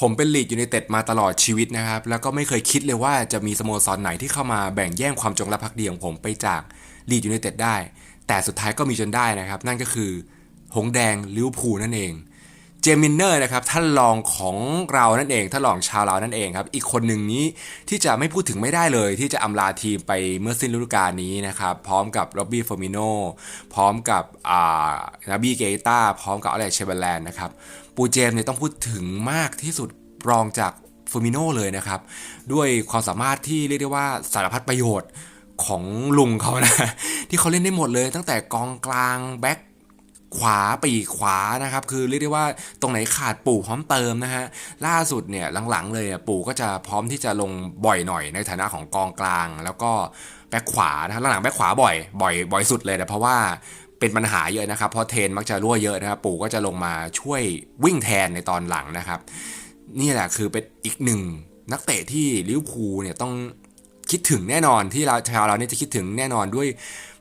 ผมเป็นลีดยูไนเต็ดมาตลอดชีวิตนะครับ แล้วก็ไม่เคยคิดเลยว่าจะมีสโมสรไหนที่เข้ามาแบ่งแย่งความจงรักภักดีของผมไปจากลีดยูไนเต็ดได้ แต่สุดท้ายก็มีจนได้นะครับ นั่นก็คือ หงแดงลิวพูนั่นเอง เจมินเนอร์นะครับท่านรองของเรานั่นเองท่านรองชาวเรานั่นเองครับ อีกคนหนึ่งนี้ที่จะไม่พูดถึงไม่ได้เลย ที่จะอำลาทีมไปเมื่อสิ้นฤดูกาลนี้นะครับ พร้อมกับล็อบบี้ฟอร์มิโนพร้อมกับอานาบี้เกตาพร้อมกับอเล็กเชเบแลนนะครับ ปูเจมเนี่ยต้องพูดถึงมากที่สุดรองจากฟอร์มิโนเลยนะครับ ด้วยความสามารถที่เรียกได้ว่าสารพัดประโยชน์ของลุงเขานะ ที่เขาเล่นได้หมดเลยตั้งแต่กองกลางแบ็ค ขวาปีกขวานะครับ คือเรียกได้ว่าตรงไหนขาดปู่พร้อมเติมนะฮะล่าสุดเนี่ยหลังๆ เลยปู่ก็จะพร้อมที่จะลงบ่อยหน่อยในฐานะของกองกลาง แล้วก็แบ็คขวานะครับหลังๆแบ็คขวาบ่อยบ่อยบ่อยสุดเลยนะเพราะว่าเป็นปัญหาเยอะนะครับเพราะเทนมักจะรั่วเยอะนะครับปู่ก็จะลงมาช่วยวิ่งแทนในตอนหลังนะครับ นี่แหละคือเป็นอีกหนึ่งนักเตะที่ลิเวอร์พูลเนี่ยต้อง คิดถึงแน่นอนที่เราชาวเราเนี่ยจะคิดถึงแน่นอนด้วย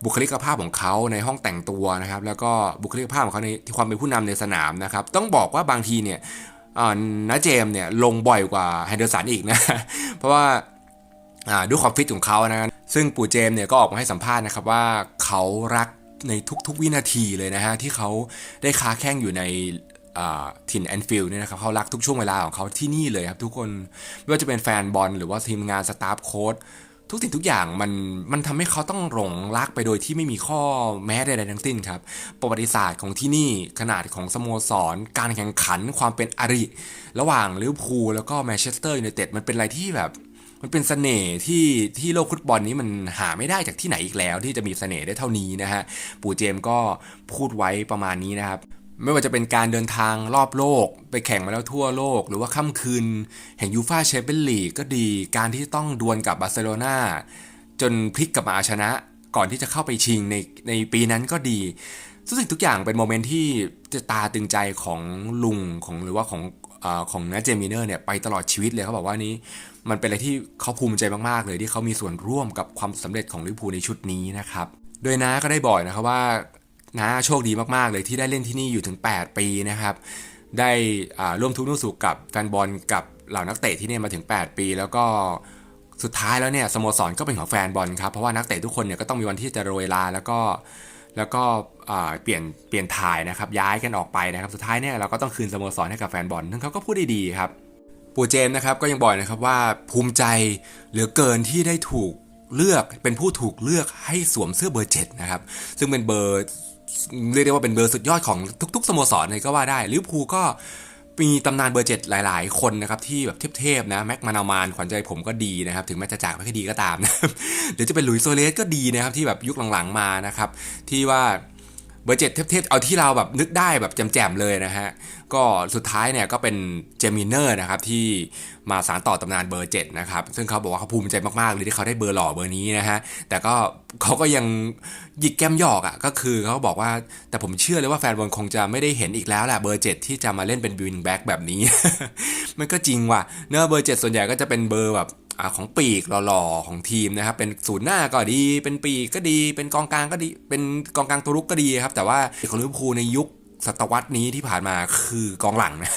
บุคลิกภาพของเขาในห้องแต่งตัวนะครับ แล้วก็บุคลิกภาพของเขาในที่ความเป็นผู้นำในสนามนะครับ ต้องบอกว่าบางทีเนี่ยอ่านาเจมเนี่ยลงบ่อยกว่าแฮนเดอร์สันอีกนะ เพราะว่าด้วยความฟิตของเขานะซึ่งปู่เจมเนี่ยก็ออกมาให้สัมภาษณ์นะครับว่าเขารักในทุกๆวินาทีเลยนะฮะที่เขาได้ค้าแข้งอยู่ใน ถิ่นแอนฟิลด์เนี่ยนะครับเขารักทุกช่วงเวลาของเขาที่นี่เลยครับทุกคนไม่ว่าจะเป็นแฟนบอลหรือว่าทีมงานสตาฟโค้ดทุกสิ่งทุกอย่างมันมันทำให้เขาต้องหลงรักไปโดยที่ไม่มีข้อแม้ใดๆทั้งสิ้นครับ ประวัติศาสตร์ของที่นี่ขนาดของสโมสร การแข่งขันความเป็นอริ ระหว่างลิเวอร์พูลแล้วก็แมนเชสเตอร์ยูไนเต็ดมันเป็นอะไรที่แบบ มันเป็นเสน่ห์ที่ที่โลกฟุตบอลนี้มันหาไม่ได้จากที่ไหนอีกแล้ว ที่จะมีเสน่ห์ได้เท่านี้นะฮะปู่เจมส์ก็พูดไว้ประมาณนี้นะครับ ไม่ว่าจะเป็นการเดินทางรอบโลก ไปแข่งมาแล้วทั่วโลก หรือว่าค่ำคืน แห่งยูฟาแชมเปี้ยนลีกก็ดี การที่ต้องดวลกับบาร์เซโลนาจนพลิกกลับมาเอาชนะ ก่อนที่จะเข้าไปชิงในในปีนั้นก็ดีทุกสิ่งทุกอย่างเป็นโมเมนต์ที่จะตาตึงใจของลุงของหรือว่าของอของนัทเจมิเนอร์เนี่ยไปตลอดชีวิตเลยเขาบอกว่านี้ มันเป็นอะไรที่เขาภูมิใจมากๆเลยที่เขามีส่วนร่วมกับความสำเร็จของลิเวอร์พูลในชุดนี้นะครับ โดยน้าก็ได้บอกนะครับว่า น้าโชคดีมากๆเลยที่ได้เล่นที่นี่อยู่ถึง 8 ปีนะครับ ได้ร่วมทุกข์ร่วมสุขกับแฟนบอลกับเหล่านักเตะที่นี่มาถึง 8 ปี แล้วก็สุดท้ายแล้วเนี่ยสโมสรก็เป็นของแฟนบอลครับเพราะว่านักเตะทุกคนเนี่ยก็ต้องมีวันที่จะโรยลาแล้วก็แล้วก็เปลี่ยนเปลี่ยนถ่ายนะครับย้ายกันออกไปนะครับสุดท้ายเนี่ยเราก็ต้องคืนสโมสรให้กับแฟนบอลซึ่งเขาก็พูดได้ดีครับปูเจมส์นะครับก็ยังบอกนะครับว่าภูมิใจเหลือเกินที่ได้ถูกเลือกเป็นผู้ถูกเลือกให้สวมเสื้อเบอร์เจ็ดนะครับซึ่งเป็นเบอร์ เรียกได้ว่าเป็นเบอร์สุดยอดของทุก ๆสโมสรเลยก็ว่าได้ลิเวอร์พูลก็มีตำนานเบอร์เจ็ดหลาย ๆ คนนะครับที่แบบเทพๆนะแม็กมานามานขวัญใจผมก็ดีนะครับถึงแม้จะจากไปก็ดีก็ตามนะหรือจะเป็นหลุยส์โซเลสก็ดีนะครับที่แบบยุคหลังๆมานะครับที่ว่า บอร์เจ็ดเทพๆเอาที่เราแบบนึกได้แบบแจ่มๆเลยนะฮะ ก็สุดท้ายเนี่ยก็เป็นเจมิเนอร์นะครับที่มาสารต่อตำนานเบอร์เจ็ดนะครับ ซึ่งเขาบอกว่าเขาภูมิใจมากๆเลยที่เขาได้เบอร์หล่อเบอร์นี้นะฮะ แต่ก็เขาก็ยังหยิกแก้มหยอกอะก็คือเขาบอกว่าแต่ผมเชื่อเลยว่าแฟนบอลคงจะไม่ได้เห็นอีกแล้วแหละเบอร์เจ็ดที่จะมาเล่นเป็นวิงแบ็กแบบนี้ มันก็จริงว่ะเนื้อะเบอร์เจ็ดส่วนใหญ่ก็จะเป็นเบอร์แบบ อของปีกหล่อๆของทีมนะครับ เป็นศูนย์หน้าก็ดี เป็นปีกก็ดี เป็นกองกลางก็ดี เป็นกองกลางตัวรุกก็ดีครับ แต่ว่าของลิเวอร์พูลในยุคศตวรรษนี้ที่ผ่านมาคือกองหลังนะ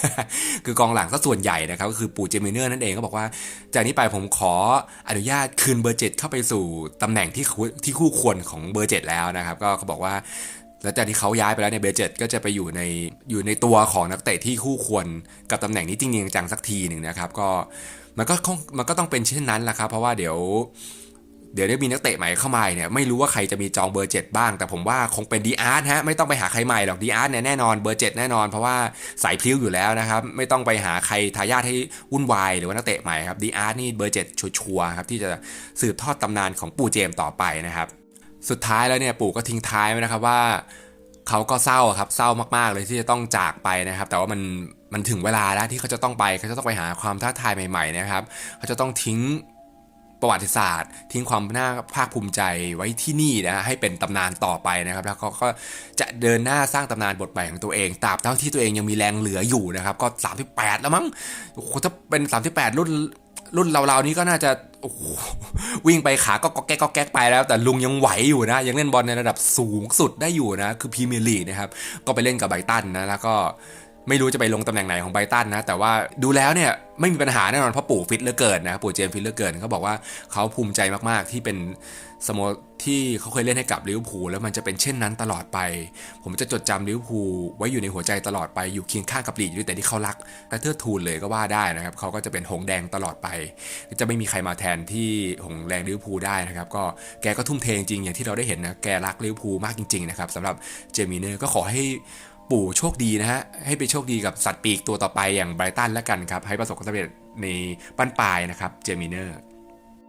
คือกองหลังซะส่วนใหญ่นะครับก็คือปู่เจมิเนอร์นั่นเองก็บอกว่า จากนี้ไปผมขออนุญาตคืนเบอร์เจ็ดเข้าไปสู่ตำแหน่งที่ที่คู่ควรของเบอร์เจ็ดแล้วนะครับ ก็เขาบอกว่า แล้วจากที่เขาย้ายไปแล้วเนี่ยเบอร์เจ็ดก็จะไปอยู่ในอยู่ในตัวของนักเตะที่คู่ควรกับตำแหน่งนี้จริงๆจังสักทีหนึ่งนะครับ ก็มันก็คงมันก็ต้องเป็นเช่นนั้นแหละครับ เพราะว่าเดี๋ยว เดี๋ยวได้มีนักเตะใหม่เข้ามาเนี่ยไม่รู้ว่าใครจะมีจองเบอร์7บ้าง แต่ผมว่าคงเป็นดีอาร์ตฮะไม่ต้องไปหาใครใหม่หรอกดีอาร์ตเนี่ยแน่นอนเบอร์7แน่นอนเพราะว่าสายพลิ้วอยู่แล้วนะครับ ไม่ต้องไปหาใครทายาทให้วุ่นวายหรือว่านักเตะใหม่ครับดีอาร์ตนี่เบอร์7ชัวร์ครับที่จะสืบทอดตำนานของปู่เจมส์ต่อไปนะครับ สุดท้ายแล้วเนี่ยปู่ก็ทิ้งท้ายไว้นะครับว่าเขาก็เศร้าครับเศร้ามากๆเลยที่จะต้องจากไปนะครับ แต่ว่ามันมันถึงเวลาแล้วที่เขาจะต้องไปเขาจะต้องไปหาความท้าทายใหม่ๆนะครับเขาจะต้องทิ้งประวัติศาสตร์ ทิ้งความน่าภาคภูมิใจไว้ที่นี่นะให้เป็นตำนานต่อไปนะครับ แล้วเขาก็จะเดินหน้าสร้างตำนานบทใหม่ของตัวเองตราบเท่าที่ตัวเองยังมีแรงเหลืออยู่นะครับ ก็ 38 แล้วมั้งโอ้โหถ้าเป็น 38 รุ่นรุ่นเราๆนี้ก็น่าจะ โอ้โหวิ่งไปขาก็ก็แก๊กก็แก๊กไปแล้ว แต่ลุงยังไหวอยู่นะ ยังเล่นบอลในระดับสูงสุดได้อยู่นะ คือพรีเมียร์ลีกนะครับ ก็ไปเล่นกับไบตันนะ แล้วก็ ไม่รู้จะไปลงตำแหน่งไหนของไบตันนะ แต่ว่าดูแล้วเนี่ยไม่มีปัญหาแน่นอนเพราะปู่ฟิตเหลือเกินนะ ปู่เจมฟิตเหลือเกินเขาบอกว่าเขาภูมิใจมากๆที่เป็นสโมที่เขาเคยเล่นให้กับลิเวอร์พูลแล้วมันจะเป็นเช่นนั้นตลอดไป ผมจะจดจำลิเวอร์พูลไว้อยู่ในหัวใจตลอดไปอยู่เคียงข้างกับลีดยูไนเต็ดที่เขารักและเทิดทูนเลยก็ว่าได้นะครับเขาก็จะเป็นหงแดงตลอดไป จะไม่มีใครมาแทนที่หงแดงลิเวอร์พูลได้นะครับก็แกก็ทุ่มเทจริงอย่างที่เราได้เห็นนะแกรักลิเวอร์พูลมากจริงๆนะครับสำหรับเจมี่เนอร์ก็ขอให้ ปู่โชคดีนะฮะ ให้ไปโชคดีกับสัตว์ปีกตัวต่อไปอย่างไบรตันแล้วกันครับ ให้ประสบความสำเร็จในปั้นปลายนะครับ เจมิเนอร์